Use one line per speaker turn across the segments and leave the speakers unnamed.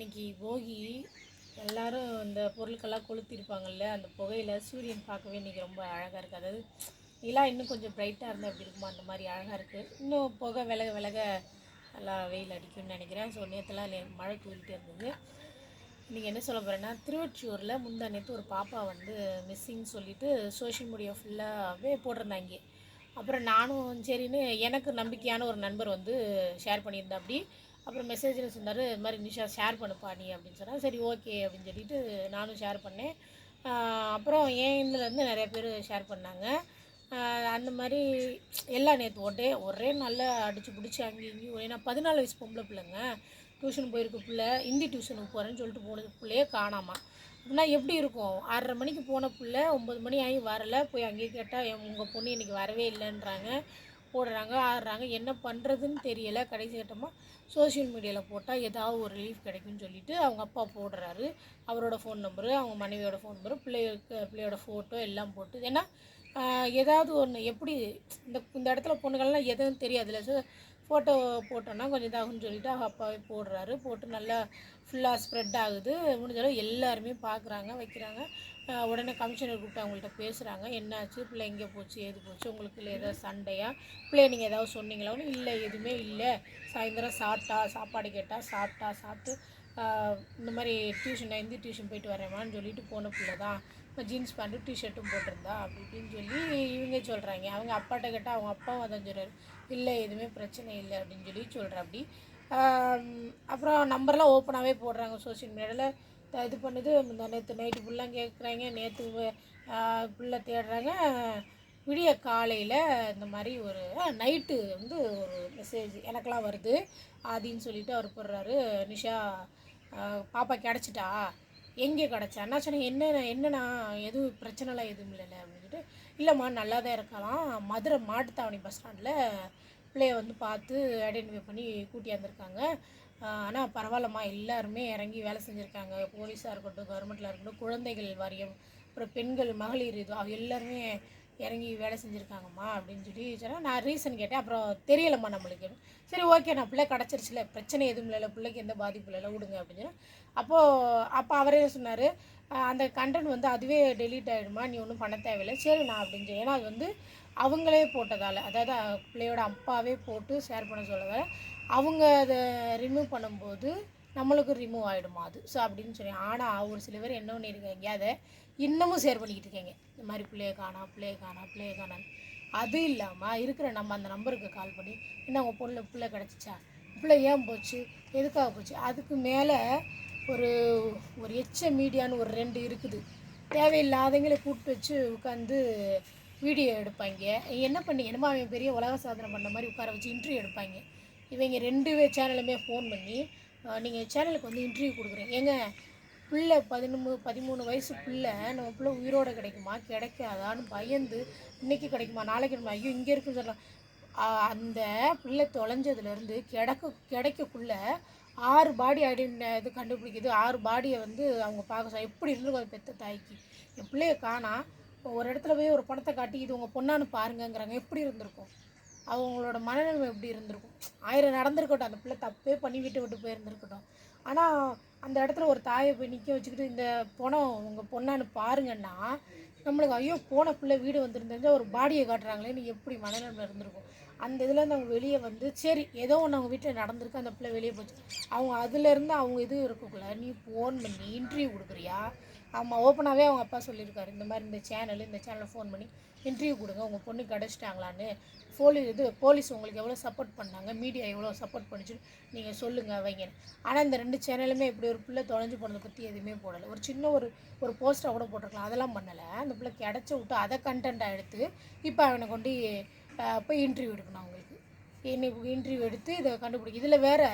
இன்னைக்கு போகி எல்லோரும் இந்த பொருட்கள்லாம் கொளுத்திருப்பாங்கல்ல அந்த புகையில் சூரியன் பார்க்கவே இன்னைக்கு ரொம்ப அழகாக இருக்குது அதாவது நிலா இன்னும் கொஞ்சம் பிரைட்டாக இருந்தால் எப்படி இருக்குமோ அந்த மாதிரி அழகாக இருக்குது இன்னும் புகை விலக விலக நல்லா வெயில் அடிக்கும்னு நினைக்கிறேன். ஸோ நேற்றுலாம் மழை தூரிட்டே இருந்தது. நீங்கள் என்ன சொல்ல போகிறேன்னா திருவொற்றியூரில் முந்தா நேற்று ஒரு பாப்பா வந்து மிஸ்ஸிங் சொல்லிட்டு சோஷியல் மீடியா ஃபுல்லாகவே போட்டிருந்தாங்க. அப்புறம் நானும் சரின்னு எனக்கு நம்பிக்கையான ஒரு நண்பர் வந்து ஷேர் பண்ணியிருந்தா அப்படி அப்புறம் மெசேஜில் சொன்னார் இது மாதிரி நிஷா ஷேர் பண்ணுப்பா நீ அப்படின்னு சொன்னால் சரி ஓகே அப்படின்னு சொல்லிட்டு நானும் ஷேர் பண்ணேன். அப்புறம் என் இதுலேருந்து நிறைய பேர் ஷேர் பண்ணாங்க. அந்த மாதிரி எல்லாம் நேற்று ஒரே ஒரே நல்லா அடித்து பிடிச்சி அங்கேயும் இங்கேயும் ஒரே நான் பதினாலு வயசு பொம்பளை பிள்ளைங்க. டியூஷன் போயிருக்க பிள்ளை ஹிந்தி டியூஷனுக்கு போகிறேன்னு சொல்லிட்டு போனது பிள்ளையே காணாமா. அப்படின்னா எப்படி இருக்கும்? ஆறரை மணிக்கு போன பிள்ளை ஒம்பது மணி ஆகி வரல போய் அங்கேயே கேட்டால் உங்கள் பொண்ணு இன்றைக்கி வரவே இல்லைன்றாங்க. போடுறாங்க ஆடுறாங்க என்ன பண்ணுறதுன்னு தெரியலை. கடைசி கட்டமாக சோஷியல் மீடியாவில் போட்டால் ஏதாவது ஒரு ரிலீஃப் கிடைக்கும்னு சொல்லிட்டு அவங்க அப்பா போடுறாரு. அவரோட ஃபோன் நம்பரு அவங்க மனைவியோட ஃபோன் நம்பரு பிள்ளைகளுக்கு பிள்ளையோட ஃபோட்டோ எல்லாம் போட்டு. ஏன்னா ஏதாவது ஒன்று எப்படி இந்த இந்த இடத்துல பொண்ணுங்கள்லாம் எதுவும் தெரியாதுல்ல. ஸோ ஃபோட்டோ போட்டோன்னா கொஞ்சம் இதாகும்னு சொல்லிட்டு அவங்க அப்பாவே போடுறாரு. போட்டு நல்லா ஃபுல்லாக ஸ்ப்ரெட் ஆகுது. முடிஞ்சளவு எல்லாருமே பார்க்குறாங்க வைக்கிறாங்க. உடனே கமிஷனர் கூப்பிட்டு அவங்கள்ட்ட பேசுகிறாங்க என்னாச்சு? பிள்ளை எங்கே போச்சு? ஏது போச்சு? உங்களுக்கு இல்லை ஏதாவது சண்டையா? பிள்ளை நீங்கள் ஏதாவது சொன்னீங்களான்னு இல்லை எதுவுமே இல்லை. சாயந்தரம் சாப்பிட்டா சாப்பாடு கேட்டால் சாப்பிட்டா சாப்பிட்டு இந்த மாதிரி டியூஷன் ஹிந்தி டியூஷன் போயிட்டு வரேம்மான்னு சொல்லிட்டு போன பிள்ளை தான். ஜீன்ஸ் பேண்ட்டும் டிஷர்ட்டும் போட்டிருந்தா அப்படி இப்படின்னு சொல்லி இவங்க சொல்கிறாங்க அவங்க அப்பாட்ட கேட்டால் அவங்க அப்பாவும் அதான் சொல்கிறார் இல்லை எதுவுமே பிரச்சனை இல்லை அப்படின்னு சொல்லி சொல்கிற அப்படி அப்புறம் நம்பர்லாம் ஓப்பனாகவே போடுறாங்க சோஷியல் மீடியாவில் இது பண்ணுது இந்த நேற்று நைட்டு ஃபுல்லாக கேட்குறாங்க நேற்று ஃபுல்லாக தேடுறாங்க. விடிய காலையில் இந்த மாதிரி ஒரு நைட்டு வந்து ஒரு மெசேஜ் எனக்கெலாம் வருது. ஆதின்னு சொல்லிட்டு அவர் போடுறாரு. நிஷா பாப்பா கிடச்சிட்டா? எங்கே கிடச்சா? என்ன சொன்னேன் என்ன என்னண்ணா? எதுவும் பிரச்சனைலாம் எதுவும் இல்லைல்ல அப்படின்னு சொல்லிட்டு இல்லைம்மா நல்லா தான் இருக்கலாம். மதுரை மாட்டுத்தாவணி பஸ் ஸ்டாண்டில் பிள்ளைய வந்து பார்த்து ஐடென்டிஃபை பண்ணி கூட்டியாந்துருக்காங்க. ஆனால் பரவாயில்லம்மா. எல்லாருமே இறங்கி வேலை செஞ்சுருக்காங்க. போலீஸாக இருக்கட்டும் கவர்மெண்ட்டில் இருக்கட்டும் குழந்தைகள் வாரியம் அப்புறம் பெண்கள் மகளிர் இது அவ எல்லாருமே இறங்கி வேலை செஞ்சுருக்காங்கம்மா அப்படின்னு சொல்லி சொன்னால் நான் ரீசன் கேட்டேன். அப்புறம் தெரியலம்மா நம்மளுக்கு. சரி ஓகே நான் பிள்ளை கிடச்சிருச்சுல பிரச்சனை எதுவும் இல்லைல்ல பிள்ளைக்கு எந்த பாதிப்பு இல்லை விடுங்க அப்படின்னு அப்போது அப்போ அவரே சொன்னார் அந்த கண்டென்ட் வந்து அதுவே டெலீட் ஆகிடுமா நீ ஒன்றும் பண்ண தேவையில்லை சரி நான் அப்படின்னு சொல்லி. ஏன்னா அது வந்து அவங்களே போட்டதால் அதாவது பிள்ளையோட அப்பாவே போட்டு ஷேர் பண்ண சொல்லதால் அவங்க அதை ரிமூவ் பண்ணும்போது நம்மளுக்கு ரிமூவ் ஆகிடுமா அது? ஸோ அப்படின்னு சொல்லி ஆனால் ஒரு சில பேர் என்ன பண்ணியிருக்காங்க அதை இன்னமும் ஷேர் பண்ணிக்கிட்டு இருக்கீங்க. இந்த மாதிரி பிள்ளைய காணா பிள்ளைய காணா பிள்ளைய காணான்னு. அது இல்லாமல் இருக்கிற நம்ம அந்த நம்பருக்கு கால் பண்ணி என்ன உங்கள் பொண்ணு பிள்ளை கிடச்சிச்சா? பிள்ளை ஏன் போச்சு? எதுக்காக போச்சு? அதுக்கு மேலே ஒரு ஒரு எச்ச மீடியான்னு ஒரு ரெண்டு இருக்குது. தேவையில்லாதவங்களை கூப்பிட்டு வச்சு உட்காந்து வீடியோ எடுப்பாங்க. என்ன பண்ணி என்னமோ அவன் பெரிய உலக சாதனை பண்ண மாதிரி உட்கார வச்சு இன்டர்வியூ எடுப்பாங்க. இவங்க ரெண்டு சேனலுமே ஃபோன் பண்ணி நீங்கள் சேனலுக்கு வந்து இன்டர்வியூ கொடுக்குறீங்க. ஏங்க பிள்ளை பதினொன்று பதிமூணு வயசு பிள்ளை நம்ம பிள்ளை உயிரோட கிடைக்குமா? கிடைக்காதான்னு பயந்து இன்னைக்கு கிடைக்குமா? நாளைக்கு கிடைக்குமா? ஐயோ இங்கே இருக்குன்னு சொல்லலாம் அந்த பிள்ளை தொலைஞ்சதுலேருந்து கிடக்க கிடைக்கக்குள்ள ஆறு பாடி ஐடென்டி இது கண்டுபிடிக்குது. ஆறு பாடியை வந்து அவங்க பார்க்க எப்படி இருந்திருக்கும் அது பெத்த தாய்க்கு. என் பிள்ளைய காணா ஒரு இடத்துல போய் ஒரு பணத்தை காட்டி இது உங்கள் பொண்ணான்னு பாருங்கங்கிறாங்க. எப்படி இருந்திருக்கும்? அவங்களோட மனநிலைமை எப்படி இருந்திருக்கும்? ஆயிரம் நடந்திருக்கட்டும் அந்த பிள்ளை தப்பே பண்ணி விட்டு விட்டு போயிருந்திருக்கட்டும். ஆனால் அந்த இடத்துல ஒரு தாயை போய் நிற்க வச்சுக்கிட்டு இந்த பணம் உங்கள் பொண்ணான்னு பாருங்கன்னா நம்மளுக்கு ஐயோ போன பிள்ளை வீடு வந்துருந்துருந்தா ஒரு பாடியை காட்டுறாங்களேன்னு எப்படி மனநிலைமை இருந்திருக்கும்? அந்த இதுலேருந்து அவங்க வெளியே வந்து சரி ஏதோ ஒன்று அவங்க வீட்டில் நடந்திருக்கு அந்த பிள்ளை வெளியே போச்சு. அவங்க அதுலேருந்து அவங்க இது இருக்கக்குள்ள நீ ஃபோன் பண்ணி இன்டர்வியூ கொடுக்குறியா? ஆமாம் ஓப்பனாகவே அவங்க அப்பா சொல்லியிருக்காரு. இந்த மாதிரி இந்த சேனல் இந்த சேனலில் ஃபோன் பண்ணி இன்டர்வியூ கொடுங்க உங்கள் பொண்ணு கிடச்சிட்டாங்களான்னு போலீஸ் இது போலீஸ் உங்களுக்கு எவ்வளோ சப்போர்ட் பண்ணாங்க மீடியா எவ்வளோ சப்போர்ட் பண்ணிச்சு நீங்கள் சொல்லுங்கள் வைங்க. ஆனால் இந்த ரெண்டு சேனலுமே இப்படி ஒரு பிள்ளை தொலைஞ்சு போனதை பற்றி எதுவுமே போடலை. ஒரு சின்ன ஒரு ஒரு போஸ்ட்டாக கூட போட்டிருக்கலாம். அதெல்லாம் பண்ணலை. அந்த பிள்ளை கிடச்ச விட்டு அதை கண்டென்ட்டாக எடுத்து இப்போ அவனை கொண்டு போய் இன்டர்வியூ எடுக்கணும் அவங்களுக்கு. இன்னைக்கு இன்டர்வியூ எடுத்து இதை கண்டுபிடிக்கும் இதில் வேறு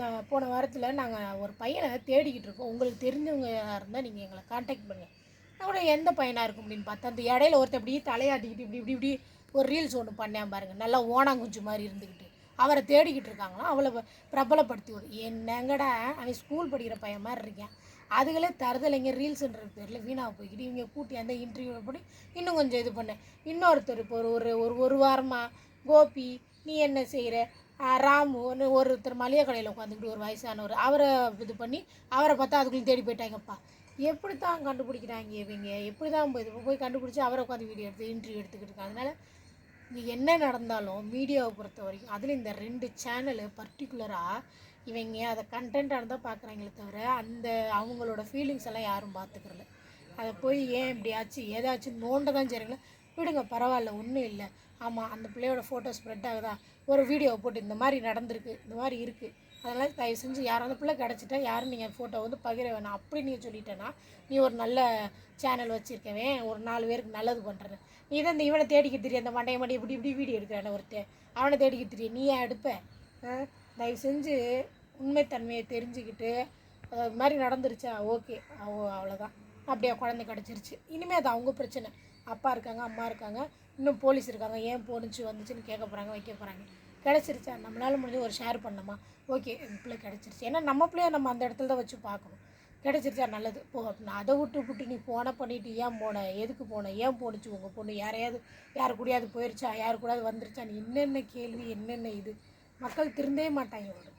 நான் போன வாரத்தில் நாங்கள் ஒரு பையனை தேடிக்கிட்டு இருக்கோம். உங்களுக்கு தெரிஞ்சவங்க இருந்தால் நீங்கள் எங்களை காண்டாக்ட் பண்ணுங்கள் நம்மளோட எந்த பையனாக இருக்கும் அப்படின்னு பார்த்தா அந்த இடையில ஒருத்தர் இப்படி தலையாட்டிக்கிட்டு இப்படி இப்படி இப்படி ஒரு ரீல்ஸ் ஒன்று பண்ணேன் பாருங்கள் நல்லா ஓனாங்குஞ்சு மாதிரி இருந்துக்கிட்டு அவரை தேடிக்கிட்டு இருக்காங்களாம் அவளை பிரபலப்படுத்தி ஒரு என்னங்கடா? அவன் ஸ்கூல் படிக்கிற பையன் மாதிரி இருக்கேன். அதுகளே தருதலைங்க ரீல்ஸுன்ற பேரில் வீணாக போய்க்கிட்டு இவங்க கூட்டி அந்த இன்டர்வியூ பண்ணி இன்னும் கொஞ்சம் இது பண்ணேன். இன்னொருத்தர் இப்போ ஒரு ஒரு ஒரு ஒரு வாரமாக கோபி நீ என்ன செய்கிற ராமு ஒன்று ஒருத்தர் மளிகை கடையில் உட்காந்துக்கிட்டு ஒரு வயசானவர் அவரை இது பண்ணி அவரை பார்த்தா அதுக்குள்ளே தேடி போயிட்டாங்கப்பா. எப்படி தான் கண்டுபிடிக்கிறாங்க இவங்க? எப்படி தான் போய் இது போய் கண்டுபிடிச்சி அவரை உட்காந்து வீடியோ எடுத்து இன்டர்வியூ எடுத்துக்கிட்டு இருக்காங்க. அதனால் இங்கே என்ன நடந்தாலும் மீடியாவை பொறுத்த வரைக்கும் அதில் இந்த ரெண்டு சேனலு பர்டிகுலராக இவங்க அதை கண்டென்ட்டாக இருந்தால் பார்க்குறாங்களே தவிர அந்த அவங்களோட ஃபீலிங்ஸ் எல்லாம் யாரும் பார்த்துக்கிறல அதை போய் ஏன் இப்படியாச்சும் ஏதாச்சும் நோண்ட தான் செய்கிறீங்களா விடுங்க பரவாயில்ல ஒன்றும் இல்லை. ஆமாம் அந்த பிள்ளையோட ஃபோட்டோ ஸ்ப்ரெட் ஆகுதா? ஒரு வீடியோவை போட்டு இந்த மாதிரி நடந்திருக்கு இந்த மாதிரி இருக்குது அதனால் தயவு செஞ்சு யாரும் அந்த பிள்ளை கிடச்சிட்டா யாரும் நீங்கள் ஃபோட்டோ வந்து பகிர வேணாம். அப்படி நீங்கள் சொல்லிட்டேன்னா நீ ஒரு நல்ல சேனல் வச்சுருக்கவே ஒரு நாலு பேருக்கு நல்லது பண்ணுறது நீ தான் இந்த இவனை தேடிக்க தெரியும் அந்த மண்டைய மண்டி இப்படி இப்படி வீடியோ எடுக்கிறான ஒருத்தன். அவனை தேடிக்க தெரியும் நீ ஏன் எடுப்ப? தயவு செஞ்சு உண்மைத்தன்மையை தெரிஞ்சுக்கிட்டு அது மாதிரி நடந்துருச்சா? ஓகே. அவ்வளோதான் அப்படியே குழந்தை கிடச்சிருச்சு. இனிமேல் அது அவங்க பிரச்சனை. அப்பா இருக்காங்க அம்மா இருக்காங்க இன்னும் போலீஸ் இருக்காங்க ஏன் போணுச்சு வந்துச்சுன்னு கேட்க போகிறாங்க வைக்க போகிறாங்க கிடச்சிருச்சா? நம்மளால முடிஞ்சு ஒரு ஷேர் பண்ணோமா ஓகே என் பிள்ளை கிடச்சிருச்சு. ஏன்னா நம்ம பிள்ளைய நம்ம அந்த இடத்துல தான் வச்சு பார்க்கணும். கிடச்சிருச்சா? நல்லது. போ அதை விட்டு விட்டு நீ போன பண்ணிட்டு ஏன் போன? எதுக்கு போன? ஏன் போணுச்சு? உங்கள் பொண்ணு யாரையாவது யார் கூடயாவது போயிருச்சா? யார் கூடாது வந்துருச்சா? என்னென்ன கேள்வி என்னென்ன இது? மக்கள் திருந்தவே மாட்டாங்க ஒரு